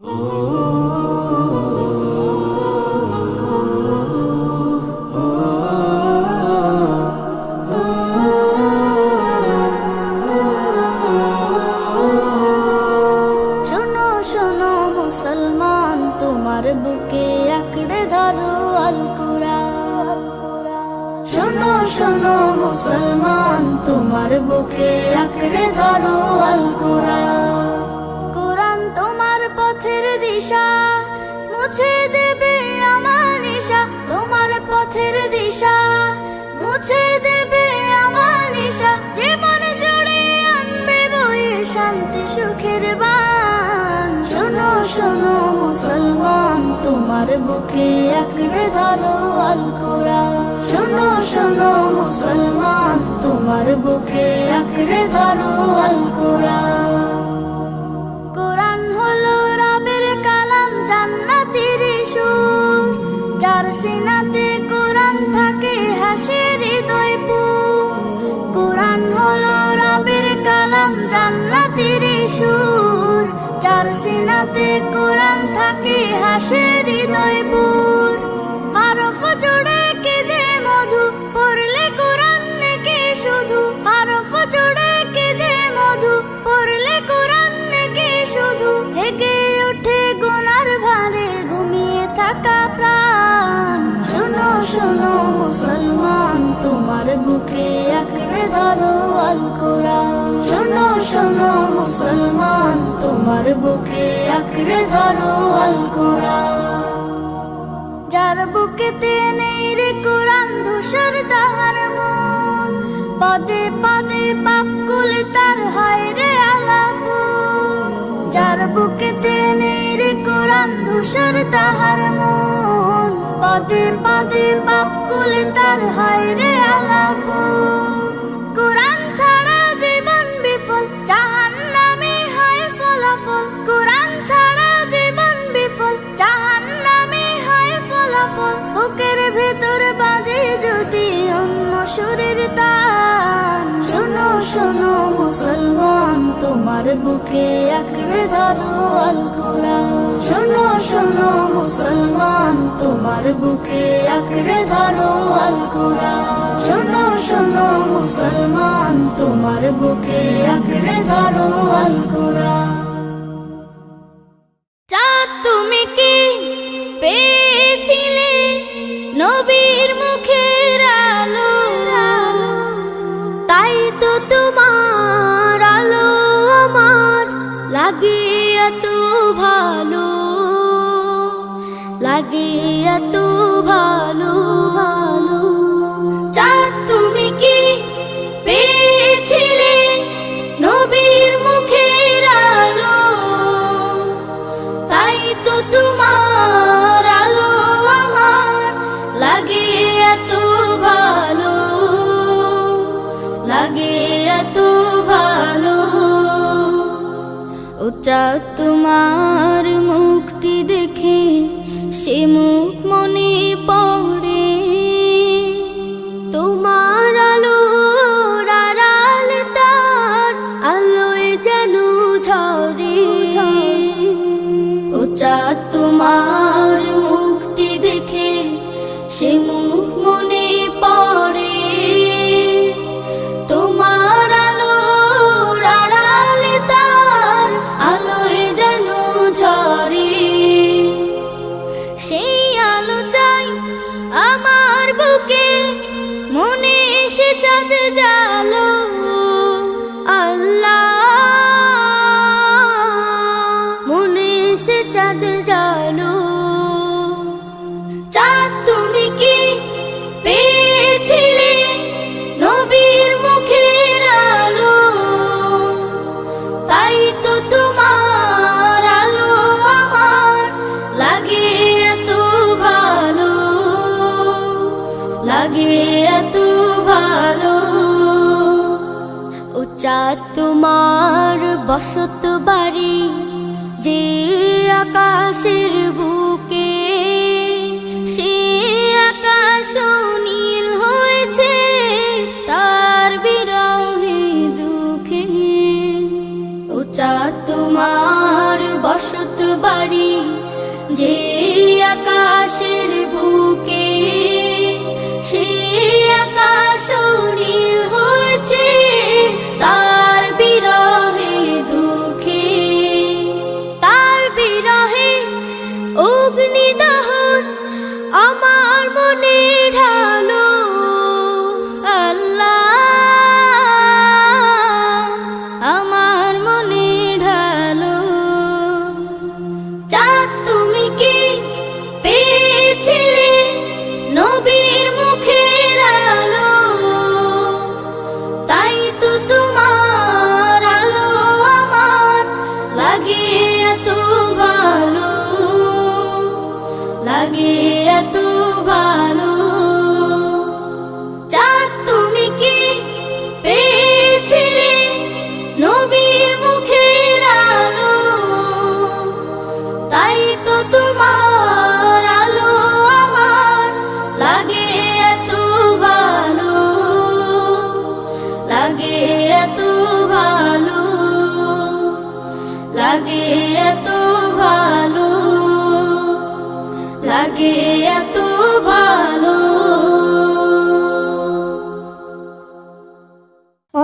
শোনো আঁকড়ে ধরো আল কোরআন শোনো শোনো মুসলমান, তোমার বুকে আঁকড়ে ধরো আল কোরআন কোরআন রবের কালাম সুর। যার সিনাতে কোরআন থাকে হাসে হৃদয় পুর। কোরআন হলো রবের কালাম থাকে জুড়ে কে যে মধু? পড়লে কোরআন কে শুধু? হরফ জুড়ে কে যে মধু? পড়লে কোরআন কে শুধু? জেগে ওঠে গুনার ভারে ঘুমিয়ে থাকা প্রাণ। শোনো শোনো মুসলমান, তোমার বুকে আঁকড়ে ধরো আল শোনো শোনো মুসলমান, তোমার বুকে আঁকড়ে ধরো আল কোরআন যার বুকেতে নেই রে কোরআন ধূসর তাহার মন। পদে পদে পাপ কুলে তার হয় রে আলাপু যার বুকেতে নেই রে কোরআন ধূসর তাহার মন। পদে পদে পাপ কুলে তার হয় রে আলাপুন সুরের তান শোনো শোনো, মুসলমান, তোমার বুকে আঁকড়ে ধরো আল কোরআন শোনো শোনো, মুসলমান, তোমার বুকে আঁকড়ে ধরো আল কোরআন শোনো শোনো, মুসলমান, তোমার বুকে আঁকড়ে ধরো আল কোরআন তুমি কি 啊。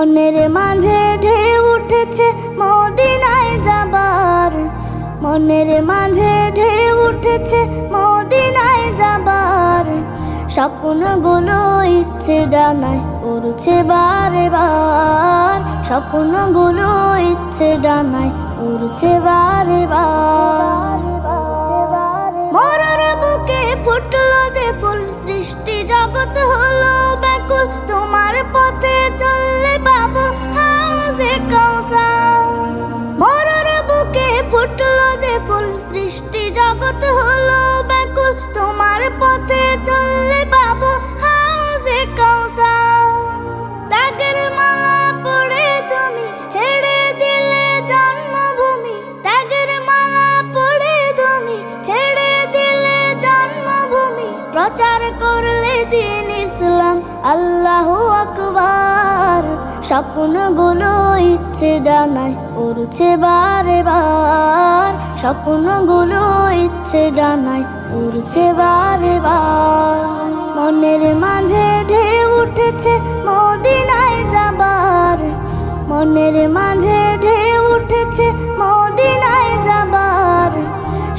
মনের মাঝে ঢেউ উঠেছে, মদিনায় যাবার। মনের মাঝে ঢেউ উঠেছে, মদিনায় যাবার। স্বপ্নগুলো ইচ্ছে ডানায় উড়ছে বারে বার। স্বপ্নগুলো ইচ্ছে ডানায় উড়ছে বারে বার। মরার বুকে ফুটলো যে ফুল, সৃষ্টি জগৎ হলো ব্যাকুল। স্বপ্নগুলো ইচ্ছে ডানায় উড়ছে বারে বার। স্বপ্নগুলো ইচ্ছে ডানায় উড়ছে বারে বার। মনের মাঝে ঢেউ উঠেছে, মদিনায় যাবার। মনের মাঝে ঢেউ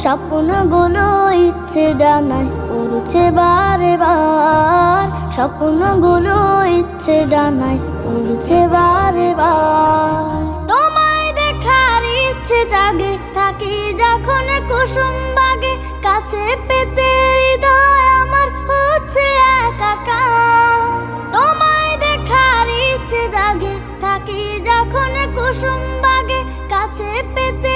স্বপ্নগুলো ইচ্ছে ডানায় উড়ছে বারে বার। স্বপ্নগুলো ইচ্ছে ডানায় উড়ছে বারে বার। তোমায় দেখার ইচ্ছে জাগে, থাকি যখন কুসুম বাগে। কাছে পেতে হৃদয় আমার হচ্ছে একাকার। তোমায় দেখার ইচ্ছে জাগে, থাকি যখন কুসুম বাগে। কাছে পেতে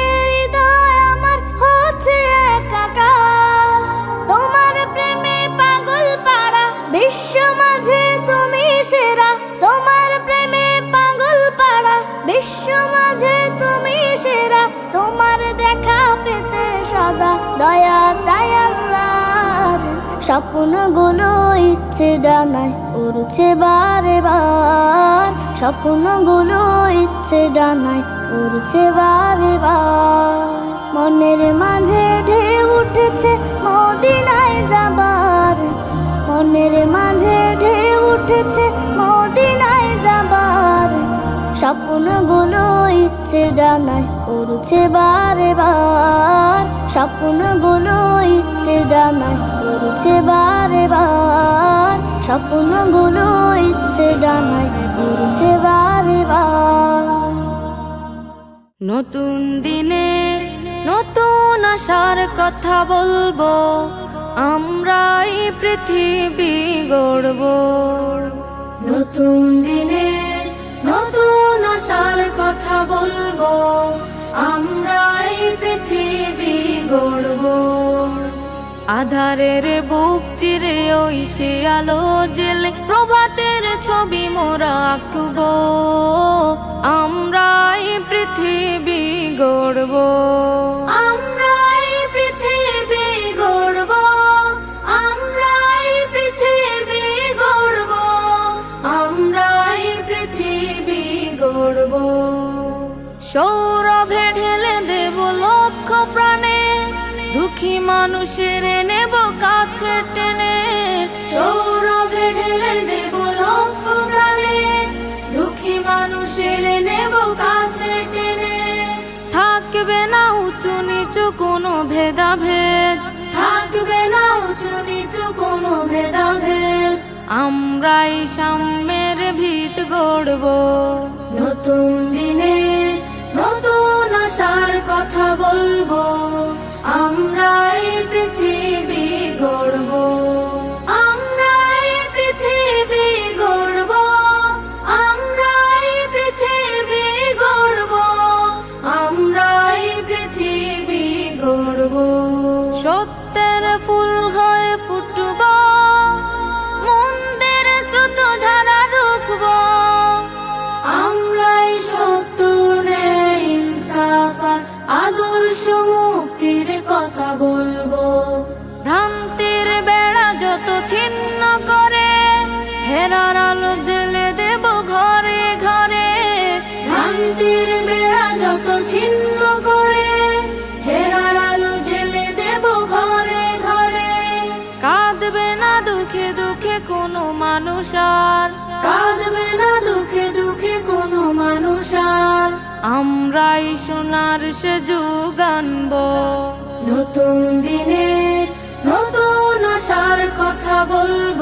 স্বপ্নগুলো ইচ্ছে ডানায় উড়ছে বারে বার। স্বপ্নগুলো ইচ্ছে ডানায় উড়ছে বারে বার। মনের মাঝে ঢেউ উঠেছে মদিনায় যাবার। মনের মাঝে ঢেউ উঠেছে মদিনায় যাবার। স্বপ্নগুলো ইচ্ছে ডানায় উড়ছে বারে বার। স্বপ্নগুলো ইচ্ছে ডানায় উড়ছে বারে বার স্বপ্নগুলো ইচ্ছে ডানায় উড়ছে বারে বার নতুন দিনের নতুন আশার কথা বলব আমরাই পৃথিবী গড়ব। নতুন দিনের নতুন আশার কথা বলব আমরাই পৃথিবী আধারের বুক চিরে ওই সে আলো জেলে প্রভাতের ছবি মোরা আঁকবো। আমরা এই পৃথিবী গড়ব। আমরা পৃথিবী গড়ব। পৃথিবী গড়ব। আমরা এই পৃথিবী গড়ব। মানুষের নেব কাছে টেনে। সৌরভে ঢেলে দেব লক্ষ প্রাণে। দুঃখী মানুষের নেব কাছে টেনে। থাকবে না উঁচু নিচু কোনো ভেদাভেদ। থাকবে না উঁচু নিচু কোনো ভেদাভেদ। আমরাই সাম্যের ভিত গড়ব। নতুন দিনে নতুন আশার কথা বলব। আমরা এই পৃথিবী গড়ব। হেরার আলো জেলে দেব ঘরে ঘরে। ভ্রান্তির বেড়া যত ছিন্ন করে হেরার আলো জেলে দেব ঘরে ঘরে। কাঁদবে না দুঃখে দুঃখে কোনো মানুষ আর। কাঁদবে না দুঃখে দুঃখে কোনো মানুষ আর। আমরাই সোনার সে যুগানব নতুন দিনে নতুন আশার কথা বলব।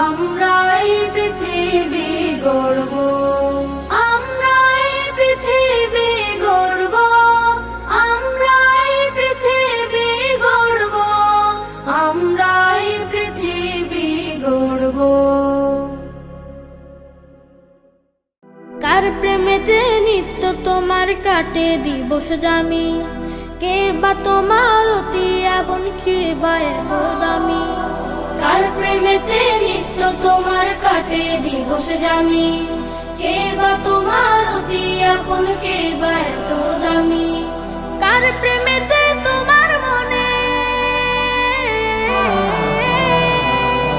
আমরা এই পৃথিবী গড়ব। আমরা পৃথিবী গড়ব। আমরা এই পৃথিবী গড়ব। আমরা এই পৃথিবী গড়ব। কার প্রেমেতে নিত্য তোমার কাটে দিবস জামি? কে বা তোমার অতি এমন কে বা এত দামি? কার প্রেমেতে নিত্য তোমার কাটে দিবস জামি। কে বা তোমার অতি আপন, কে বা এত দামি। কার প্রেমেতে তোমার মনে?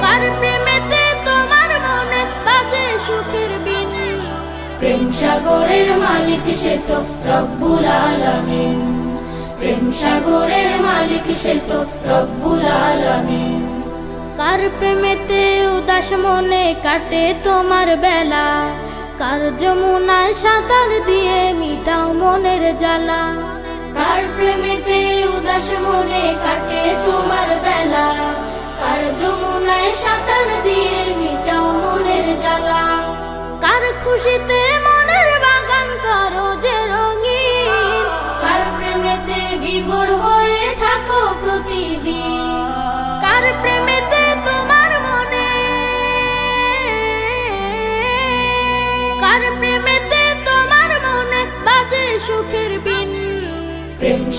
কার প্রেমেতে তোমার মনে বাজে সুখের বিন প্রেম সাগরের মালিক সে তো রব্বুল আলামিন। প্রেম সাগরের মালিক সে তো রব্বুল আলামিন। কার প্রেমেতে উদাস মনে কাটে তোমার বেলা। কার যমুনায় সাঁতার দিয়ে মিটাও মনের জ্বালা। কার প্রেমেতে উদাস মনে কাটে তোমার বেলা। কার যমুনায় সাঁতার দিয়ে মিটাও মনের জ্বালা। কার খুশিতে মনের বাগান করো যে রঙিন। কার প্রেমেতে বিভোর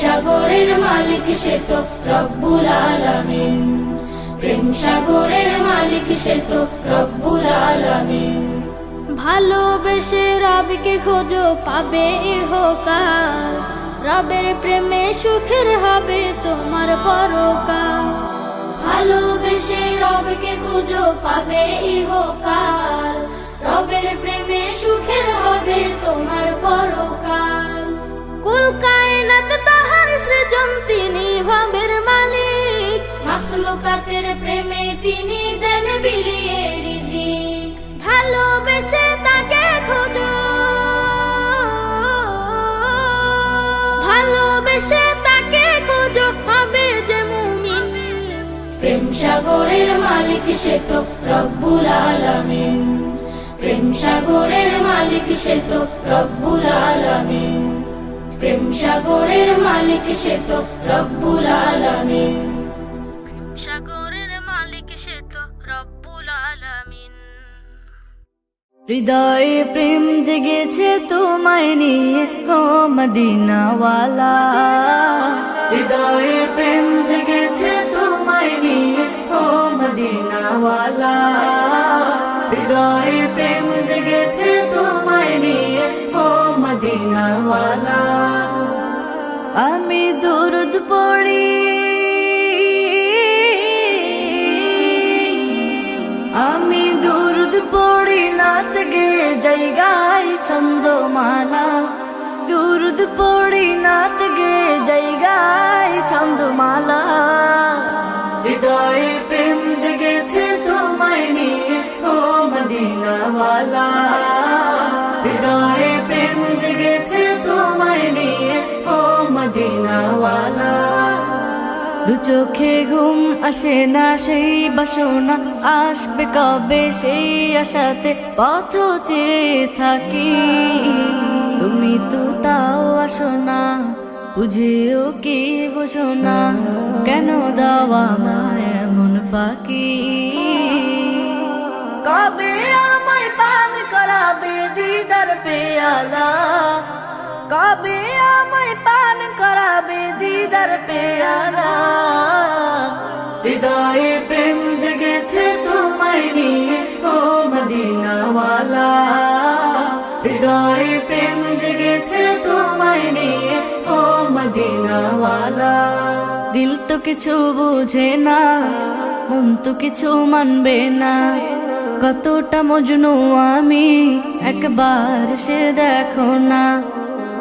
সাগরের মালিক সে তো রব্বুল আলামিন। প্রেম সাগরের মালিক সে তো রব্বুল আলামিন। ভালোবেসে রবকে খোঁজো, পাবে ইহকাল। রবের প্রেমে সুখের হবে তোমার পরকাল। ভালোবেসে রবকে খোঁজো, পাবে ইহকাল। রবের প্রেমে সুখের হবে তোমার পরকাল। কুল তাহার সৃজন তিনি ভাবের মালিক। মাখলুকাতের প্রেমে তিনি দেন বিলিয়ে রিজিক ভালোবেসে তাকে খোঁজো। ভালোবেসে তাকে খোঁজো হবে যে মুমিন। প্রেম সাগরের মালিক সে তো রব্বুল আলামিন। প্রেম সাগরের মালিক সে তো রব্বুল আলামিন। প্রেম সাগরের মালিক সে তো রব্বুল আলামিন। সাগরের মালিক সে তো রব্বুল আলামিন। হৃদয়ে প্রেম জেগেছে তোমায় নিয়ে ও মদিনাওয়ালা। হৃদয়ে প্রেম জেগেছে তোমায় নিয়ে ও মদিনাওয়ালা। হৃদয়ে প্রেম জেগেছে তোমায় নিয়ে ও মদিনাওয়ালা। আমি দরুদ পড়ি। আমি দুরুদ পড়ি নাত গে জায়গায় ছন্দমালা। দুরুদ পড়ি নাত গে জায়গায় ছন্দমালা। হৃদয়ে প্রেম জেগেছে তোমায় নিয়ে, ও মদিনাওয়ালা। চোখে ঘুম আসে না, সেই বাসনা আসবে কবে? সেই আশাতে পথ চেয়ে থাকি। তুমি তো তাও আসো না বুঝেও কি বুঝো না? কেন দাওয়া মায় এমন ফাঁকি? কবে আমায় পান করাবে দিদার পেয়ালা? কবে আমায় পান করাবে দিদার পেয়ালা? হৃদয়ে প্রেম জেগেছে তোমায় নিয়ে ও মদিনাওয়ালা। হৃদয়ে প্রেম জেগেছে তোমায় নিয়ে ও মদিনাওয়ালা। দিল তো কিছু বুঝে না মন তো কিছু মানবে না। কতটা মজনু আমি একবার সে দেখো না।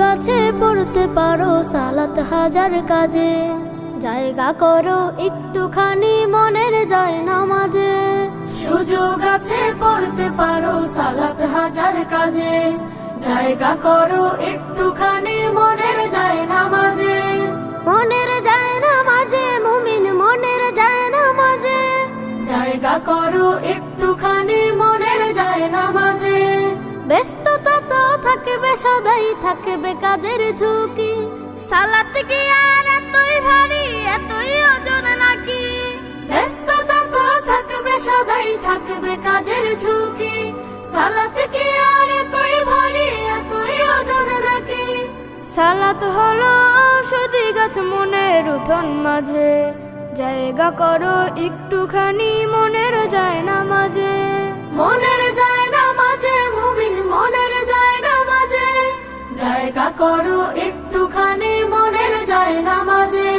আছে পড়তে পারো, সালাত হাজার কাজে। জায়গা করো একটুখানি মনের যায় নামাজে। সুযোগ আছে পড়তে পারো, সালাত হাজার কাজে। জায়গা করো একটুখানি মনের যায় নামাজে। থাকবে কাজের ঝুঁকি। সালাত কি আর এতই ভারী, এতই ওজন নাকি? ব্যস্ততা তো থাকবে, সদাই থাকবে কাজের ঝুঁকি। সালাত কি আর এতই ভারী, এতই ওজন নাকি? সালাত হলো ঔষধি গাছ মনের উঠোন মাঝে। জায়গা করো একটুখানি, মনের যায় না মাঝে। মনের জায়গা করো, একটুখানি মনের যায় না মাঝে।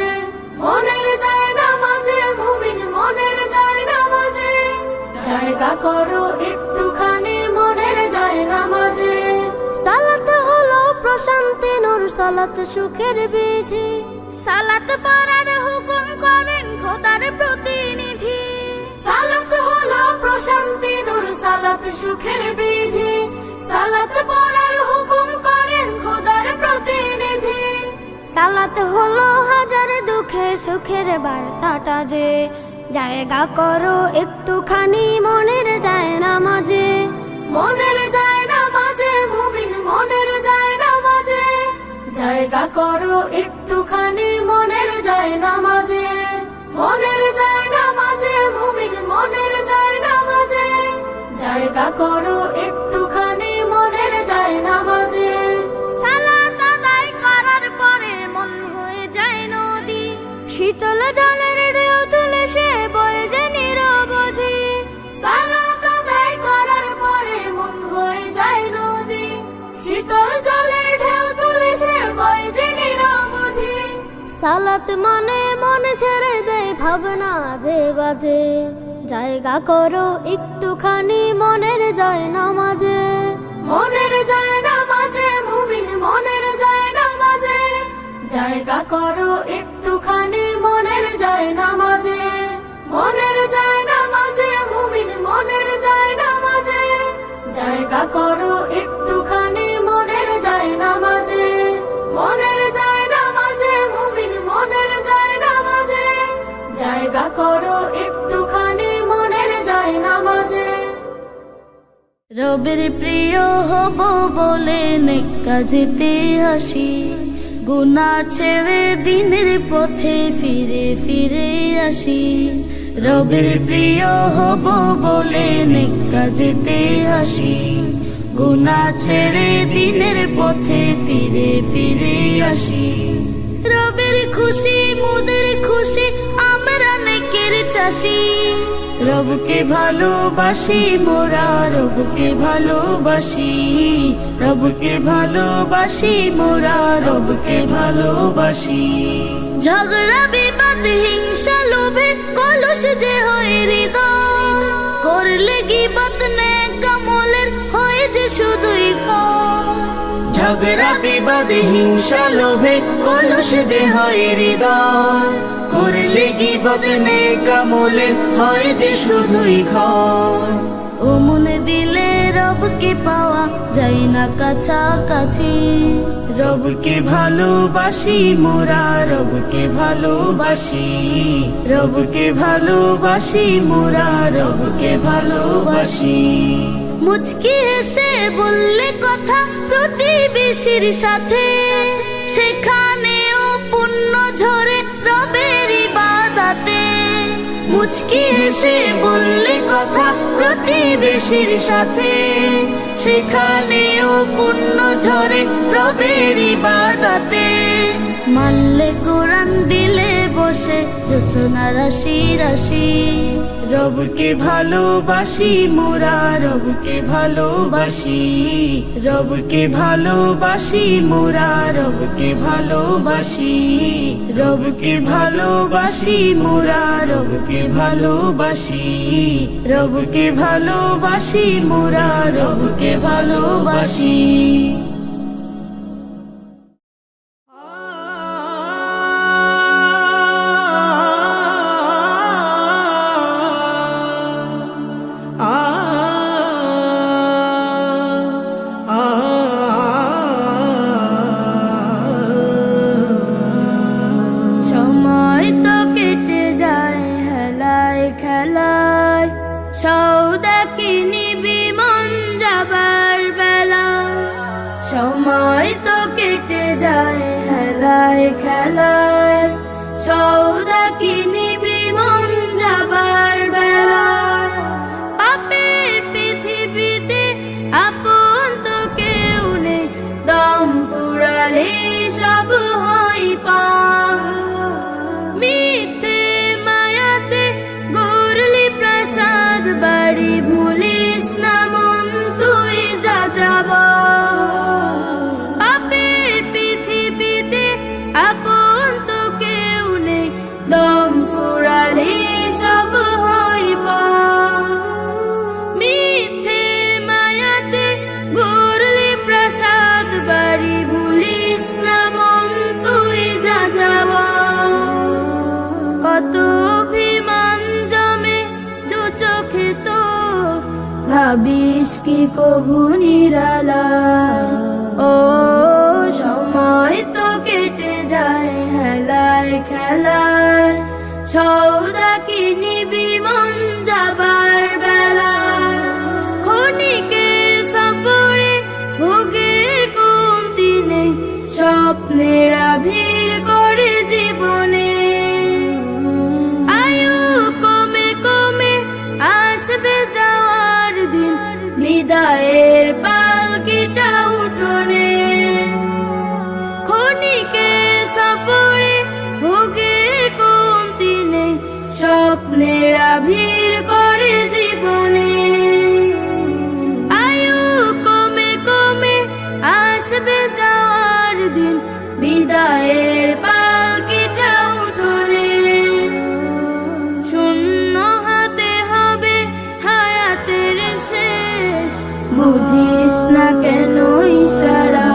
মনের যায় না মাঝে, মুমিন মনের যায় না মাঝে। জায়গা করো, একটুখানি মনের যায় না মাঝে। সালাত হলো প্রশান্তি, নূর সালাত, সুখের বিধি। সালাত পড়ার হুকুম করেন খোদার প্রতিনিধি। সালাত হলো প্রশান্তি, নূর সালাত, সুখের বিধি। সালাত পড়ার সালাত হলো হাজার দুঃখে সুখের বার্তাটা যে। জায়গা করো একটুখানি, মনের যায় না মাঝে। মনের যায় না মাঝে, মুমিন মনের যায় না মাঝে। জায়গা করো একটুখানি, মনের যায় না মাঝে। মনের যায় না মাঝে, মুমিন মনের যায় না মাঝে। জায়গা করো একটুখানি সালাত মানে মনে ছেড়ে দেয় ভাবনা যে বাজে। জায়গা করো একটুখানি, মনের যায় না মাঝে। মনের যায় না মাঝে, মুমিন মনের যায় না মাঝে। জায়গা করো একটুখানি, মনের যায় না মাঝে। মনের যায় না মাঝে, মুমিন মনের যায় না মাঝে। জায়গা করো একটুখানি, মনের যায় না রবের প্রিয় হব বলে নেকা যেতে আসি গুনা ছেড়ে দিনের পথে ফিরে ফিরে আসি। রবের প্রিয় হব বলে নেকা যেতে আসি গুনা ছেড়ে দিনের পথে ফিরে ফিরে আসি। রবের খুশি, মুদের খুশি, আমরা নেকের চাষি। রবকে ভালোবাসি, মোরা রবকে ভালোবাসি। রবকে ভালোবাসি, মোরা রবকে ভালোবাসি। ঝগড়া, বিবাদ, হিংসা, লোভে কলস যে হয় হৃদয়। করলে গিবত নে কামলের হয় যে শুধুই ঝগড়া, বিবাদ, হিংসা, লোভে কলুষ যে হয় হৃদয়। করলে গিবদ নে কামলে হয় যে শুধুই ঘর? ও মনে দিলে রবকে পাওয়া যায় না কাছাকাছি। রবকে ভালোবাসি মোরা রবকে ভালোবাসি। রবকে ভালোবাসি মোরা রবকে ভালোবাসি। মুচকি হেসে বললে কথা প্রতিবেশীর সাথে। সেখানেও মুচকি হেসে বললে কথা প্রতিবেশীর সাথে। সেখানেও পূর্ণ ঝরে রবের বাদাতে। মানলে কোরআন দিলে বসে যোচনা রাশি রাশি। রবকে ভালোবাসি মোরা, রবকে ভালোবাসি রবকে ভালোবাসি মোরা, রবকে ভালোবাসি রবকে ভালোবাসি মোরা, রবকে ভালোবাসি রবকে ভালোবাসি মোরা, রবকে ভালোবাসি। তো কেটে যায় হেলায় খেলায়। সৌদা কিনিবি মন যাবার বেলা পাপের পৃথিবীতে আপন তো কেউ নেই। দম ফুরালে সব হয়। ভাবিস কি কবু নিরালা? ও সময় তো কেটে যায় হেলায় খেলায়। আসবে যাওয়ার দিন, বিদায়ের পালকিটা উঠোনে শূন্য হাতে হবে হায়াতের শেষ, বুঝিস না কেন ইশারা।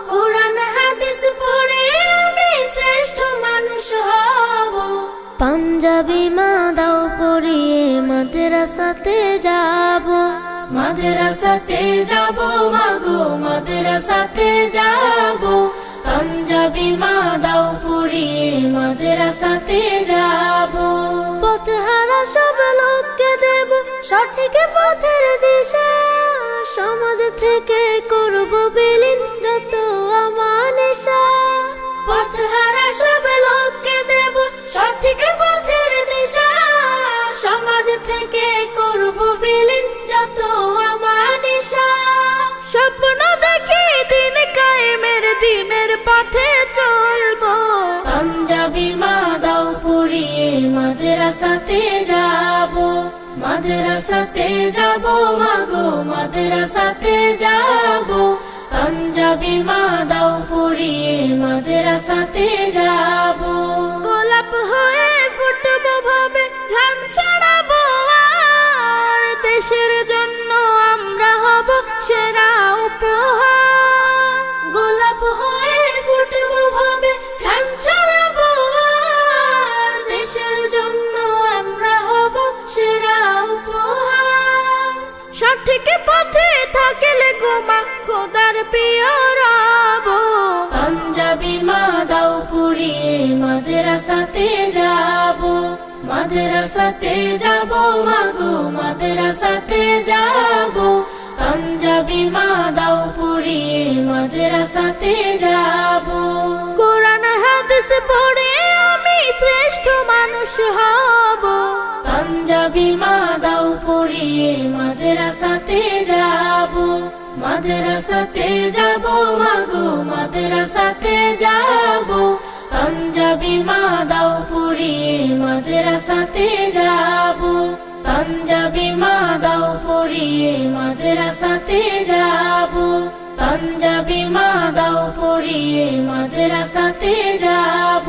মানুষ হব। পাঞ্জাবি মা দাও পরিয়ে মাদ্রাসাতে যাব। মাদ্রাসাতে যাব মাগো মাদ্রাসাতে যাব। পাঞ্জাবি মা দাও পড়িয়ে মাদ্রাসাতে যাব। পথহারা সব লোককে দেব সঠিক পথের দিশা। সমাজ থেকে করব বিলীন যত আমানিশা পথহারা সব সঠিক পথের দিশা। সমাজ থেকে করব বিলীন যত আমানিশা স্বপ্ন দেখি দিন কায়েমের, দিনের পথে চলবো। পাঞ্জাবি মা মাদ্রাসাতে যাব। মাদ্রাসাতে যাব মাগো মাদ্রাসাতে যাব। পাঞ্জাবি মা দাও পড়িয়ে মাদ্রাসাতে যাব। গোলাপ মাদ্রাসাতে যাব মাদ্রাসাতে যাব মাগো মাদ্রাসাতে যাব। পাঞ্জাবি মা দাও পুড়িয়ে মাদ্রাসাতে যাব। কোরআন হাদিস পড়ে আমি শ্রেষ্ঠ মানুষ হব। পাঞ্জাবি মা দাও পড়িয়ে মাদ্রাসাতে যাব মাদ্রাসাতে যাব মাগো মাদ্রাসাতে যাব। পাঞ্জাবি মা দাও পুরিয়ে মাদ্রাসাতে যাব। পাঞ্জাবি মা দাও পুরিয়ে মাদ্রাসাতে যাব। পাঞ্জাবি মা দাও পুরিয়ে মাদ্রাসাতে যাব।